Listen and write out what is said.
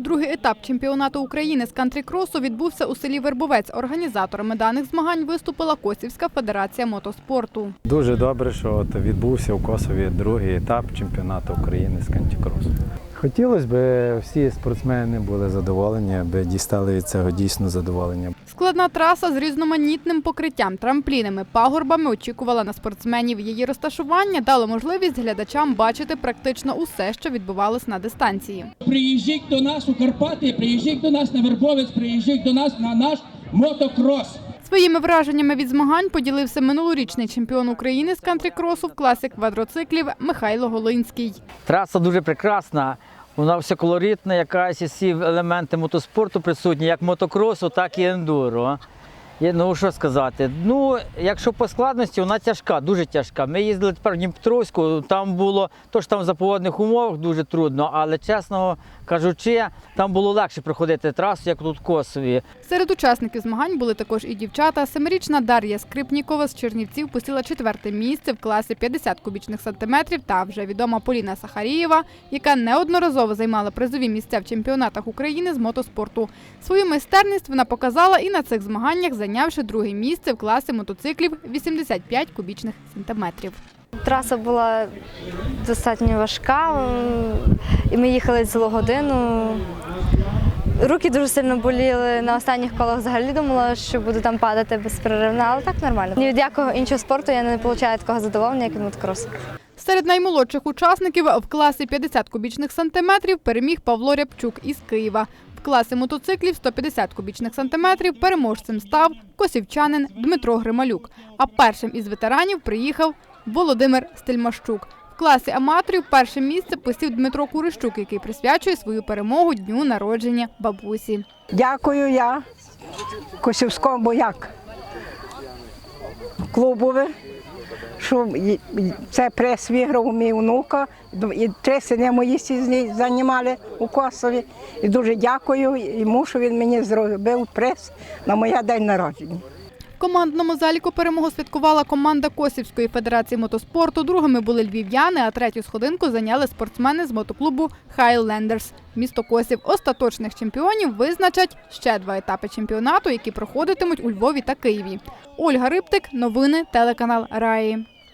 Другий етап чемпіонату України з кантрі-кросу відбувся у селі Вербовець. Організаторами даних змагань виступила Косівська федерація мотоспорту. Дуже добре, що відбувся у Косові другий етап чемпіонату України з кантікросу. Хотілося б, всі спортсмени були задоволені, аби дістали від цього дійсно задоволення. Складна траса з різноманітним покриттям, трамплінами, пагорбами очікувала на спортсменів. Її розташування дало можливість глядачам бачити практично усе, що відбувалось на дистанції. Приїжджіть до нас у Карпати, приїжджіть до нас на Вербовець, приїжджіть до нас на наш мотокрос. Своїми враженнями від змагань поділився минулорічний чемпіон України з кантрі-кросу в класі квадроциклів Михайло Голинський. Траса дуже прекрасна. Вона вся колоритна, якась і всі елементи мотоспорту присутні, як мотокросу, так і ендуро. Ну що сказати? Ну, якщо по складності, вона тяжка, дуже тяжка. Ми їздили тепер в Дніпропетровську, там було то ж там за погодних умовах дуже трудно, але чесно кажучи, там було легше проходити трасу, як тут Косові. Серед учасників змагань були також і дівчата. Семирічна Дар'я Скрипнікова з Чернівців посіла четверте місце в класі 50 кубічних сантиметрів. Та вже відома Поліна Сахарієва, яка неодноразово займала призові місця в чемпіонатах України з мотоспорту. Свою майстерність вона показала і на цих змаганнях, зайнявши друге місце в класі мотоциклів 85 кубічних сантиметрів. Траса була достатньо важка, і ми їхали цілу годину. Руки дуже сильно боліли. На останніх колах взагалі думала, що буду там падати безперервно, але так нормально. Ні від якого іншого спорту я не отримую такого задоволення, як від мотокросу. Серед наймолодших учасників в класі 50 кубічних сантиметрів переміг Павло Рябчук із Києва. В класі мотоциклів 150 кубічних сантиметрів переможцем став косівчанин Дмитро Грималюк. А першим із ветеранів приїхав Володимир Стельмащук. В класі аматорів перше місце посів Дмитро Курищук, який присвячує свою перемогу дню народження бабусі. Дякую я Косівському як клубові, що це прес виграв мій внука. І три сини мої з займали у Косові. І дуже дякую йому, що він мені зробив прес на моє день народження. Командному заліку перемогу святкувала команда Косівської федерації мотоспорту. Другими були львів'яни, а третю сходинку зайняли спортсмени з мотоклубу Хайлендерс. Місто Косів остаточних чемпіонів визначать ще два етапи чемпіонату, які проходитимуть у Львові та Києві. Ольга Рибтик, новини, телеканал Раї.